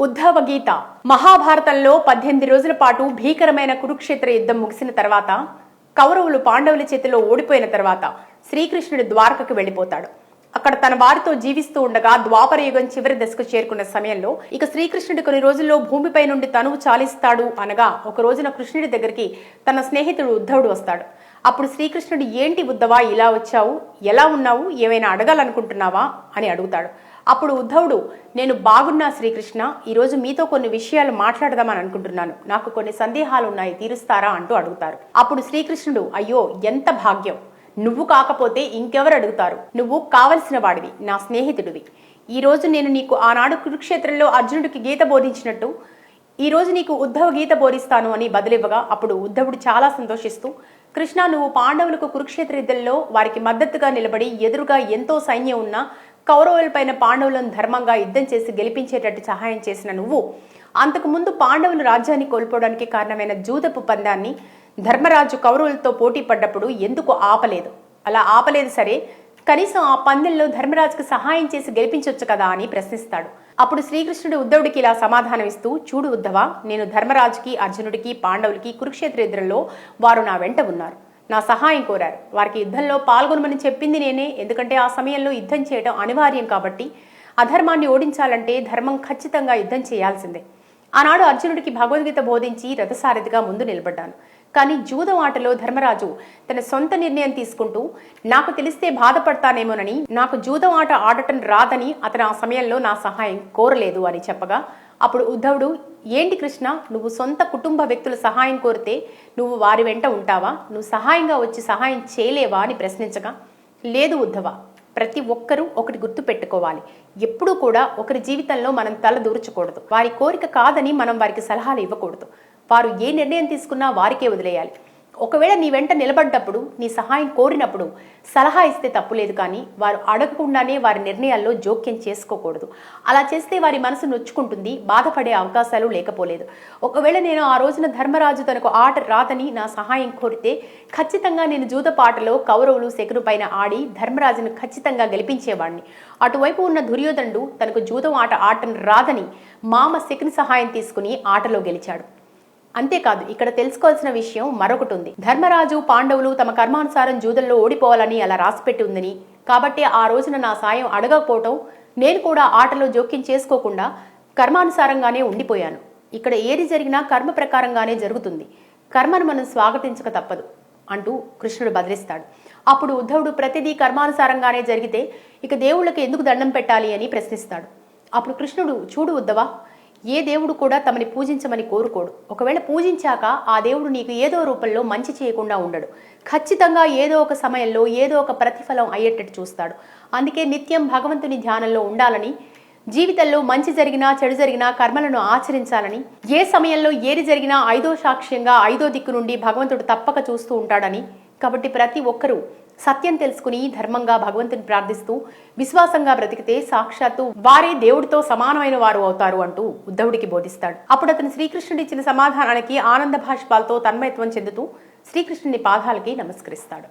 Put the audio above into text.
ఉద్ధవ గీత. మహాభారతంలో పద్దెనిమిది రోజుల పాటు భీకరమైన కురుక్షేత్ర యుద్ధం ముగిసిన తర్వాత కౌరవులు పాండవుల చేతిలో ఓడిపోయిన తర్వాత శ్రీకృష్ణుడు ద్వారకకు వెళ్ళిపోతాడు. అక్కడ తన వారితో జీవిస్తూ ఉండగా ద్వాపర యుగం చివరి దశకు చేరుకున్న సమయంలో ఇక శ్రీకృష్ణుడు కొన్ని రోజుల్లో భూమిపై నుండి తనువు చాలిస్తాడు అనగా ఒక రోజున కృష్ణుడి దగ్గరికి తన స్నేహితుడు ఉద్ధవుడు వస్తాడు. అప్పుడు శ్రీకృష్ణుడు ఏంటి ఉద్ధవా ఇలా వచ్చావు? ఎలా ఉన్నావు? ఏమైనా అడగాలనుకుంటున్నావా? అని అడుగుతాడు. అప్పుడు ఉద్ధవుడు నేను బాగున్నా శ్రీకృష్ణ ఈరోజు మీతో కొన్ని విషయాలు మాట్లాడదామని అనుకుంటున్నాను. నాకు కొన్ని సందేహాలు ఉన్నాయి తీరుస్తారా? అంటూ అడుగుతారు. అప్పుడు శ్రీకృష్ణుడు అయ్యో ఎంత భాగ్యం! నువ్వు కాకపోతే ఇంకెవరు అడుగుతారు? నువ్వు కావలసిన వాడివి నా స్నేహితుడివి. ఈరోజు నేను నీకు ఆనాడు కురుక్షేత్రంలో అర్జునుడికి గీత బోధించినట్టు ఈ రోజు నీకు ఉద్ధవ గీత బోధిస్తాను అని బదులివ్వగా అప్పుడు ఉద్ధవుడు చాలా సంతోషిస్తూ కృష్ణ నువ్వు పాండవులకు కురుక్షేత్ర యుద్ధంలో వారికి మద్దతుగా నిలబడి ఎదురుగా ఎంతో సైన్యం ఉన్నా కౌరవులపైన పాండవులను ధర్మంగా యుద్ధం చేసి గెలిపించేటట్టు సహాయం చేసిన నువ్వు అంతకుముందు పాండవులు రాజ్యాన్ని కోల్పోవడానికి కారణమైన జూదపు పందాన్ని ధర్మరాజు కౌరవులతో పోటీ పడ్డప్పుడు ఎందుకు ఆపలేదు? అలా ఆపలేదు సరే కనీసం ఆ పందెంలో ధర్మరాజుకు సహాయం చేసి గెలిపించొచ్చు కదా అని ప్రశ్నిస్తాడు. అప్పుడు శ్రీకృష్ణుడు ఉద్ధవుడికి ఇలా సమాధానం ఇస్తూ చూడు ఉద్ధవ నేను ధర్మరాజుకి అర్జునుడికి పాండవులకి కురుక్షేత్ర ఇద్దరులో వారు నా వెంట ఉన్నారు. నా సహాయం కోరారు. వారికి యుద్ధంలో పాల్గొనమని చెప్పింది నేనే. ఎందుకంటే ఆ సమయంలో యుద్ధం చేయడం అనివార్యం కాబట్టి అధర్మాన్ని ఓడించాలంటే ధర్మం ఖచ్చితంగా యుద్ధం చేయాల్సిందే. ఆనాడు అర్జునుడికి భగవద్గీత బోధించి రథసారథిగా ముందు నిలబడ్డాను. కానీ జూదం ఆటలో ధర్మరాజు తన సొంత నిర్ణయం తీసుకుంటూ నాకు తెలిస్తే బాధపడతానేమోనని నాకు జూదం ఆట ఆడటం రాదని అతను ఆ సమయంలో నా సహాయం కోరలేదు అని చెప్పగా అప్పుడు ఉద్ధవుడు ఏంటి కృష్ణ? నువ్వు సొంత కుటుంబ వ్యక్తుల సహాయం కోరితే నువ్వు వారి వెంట ఉంటావా? నువ్వు సహాయంగా వచ్చి సహాయం చేయలేవా? అని ప్రశ్నించగా లేదు ఉద్ధవ. ప్రతి ఒక్కరూ ఒకటి గుర్తు పెట్టుకోవాలి. ఎప్పుడూ కూడా ఒకరి జీవితంలో మనం తల దూర్చకూడదు. వారి కోరిక కాదని మనం వారికి సలహాలు ఇవ్వకూడదు. వారు ఏ నిర్ణయం తీసుకున్నా వారికే వదిలేయాలి. ఒకవేళ నీ వెంట నిలబడ్డప్పుడు నీ సహాయం కోరినప్పుడు సలహా ఇస్తే తప్పులేదు కానీ వారు అడగకుండానే వారి నిర్ణయాల్లో జోక్యం చేసుకోకూడదు. అలా చేస్తే వారి మనసు నొచ్చుకుంటుంది బాధపడే అవకాశాలు లేకపోలేదు. ఒకవేళ నేను ఆ రోజున ధర్మరాజు తనకు ఆట రాదని నా సహాయం కోరితే ఖచ్చితంగా నేను జూదపాటలో కౌరవులు శకును పైన ఆడి ధర్మరాజును ఖచ్చితంగా గెలిపించేవాడిని అటువైపు ఉన్న దుర్యోధనుడు తనకు జూదం ఆట ఆటను రాదని మామ శకుని సహాయం తీసుకుని ఆటలో గెలిచాడు. అంతేకాదు ఇక్కడ తెలుసుకోవాల్సిన విషయం మరొకటి ఉంది. ధర్మరాజు పాండవులు తమ కర్మానుసారం జూదంలో ఓడిపోవాలని అలా రాసిపెట్టి ఉందని. కాబట్టి ఆ రోజున నా సాయం అడగకపోవటం నేను కూడా ఆటలో జోక్యం చేసుకోకుండా కర్మానుసారంగానే ఉండిపోయాను. ఇక్కడ ఏది జరిగినా కర్మ ప్రకారంగానే జరుగుతుంది. కర్మను మనం స్వాగతించక తప్పదు అంటూ కృష్ణుడు బదిలిస్తాడు. అప్పుడు ఉద్ధవుడు ప్రతిదీ కర్మానుసారంగానే జరిగితే ఇక దేవుళ్ళకి ఎందుకు దండం పెట్టాలి అని ప్రశ్నిస్తాడు. అప్పుడు కృష్ణుడు చూడు ఉద్ధవా ఏ దేవుడు కూడా తమని పూజించమని కోరుకోడు. ఒకవేళ పూజించాక ఆ దేవుడు నీకు ఏదో రూపంలో మంచి చేయకుండా ఉండడు. ఖచ్చితంగా ఏదో ఒక సమయంలో ఏదో ఒక ప్రతిఫలం అయ్యేటట్టు చూస్తాడు. అందుకే నిత్యం భగవంతుని ధ్యానంలో ఉండాలని జీవితంలో మంచి జరిగినా చెడు జరిగినా కర్మలను ఆచరించాలని ఏ సమయంలో ఏది జరిగినా ఐదో సాక్ష్యంగా ఐదో దిక్కు నుండి భగవంతుడు తప్పక చూస్తూ ఉంటాడని కాబట్టి ప్రతి ఒక్కరూ సత్యం తెలుసుకుని ధర్మంగా భగవంతుని ప్రార్థిస్తూ విశ్వాసంగా బ్రతికితే సాక్షాత్తు వారే దేవుడితో సమానమైన వారు అవుతారు అంటూ ఉద్ధవుడికి బోధిస్తాడు. అప్పుడు అతను శ్రీకృష్ణుడి ఇచ్చిన సమాధానానికి ఆనంద భాష్పాలతో తన్మయత్వం చెందుతూ శ్రీకృష్ణుని పాదాలకి నమస్కరిస్తాడు.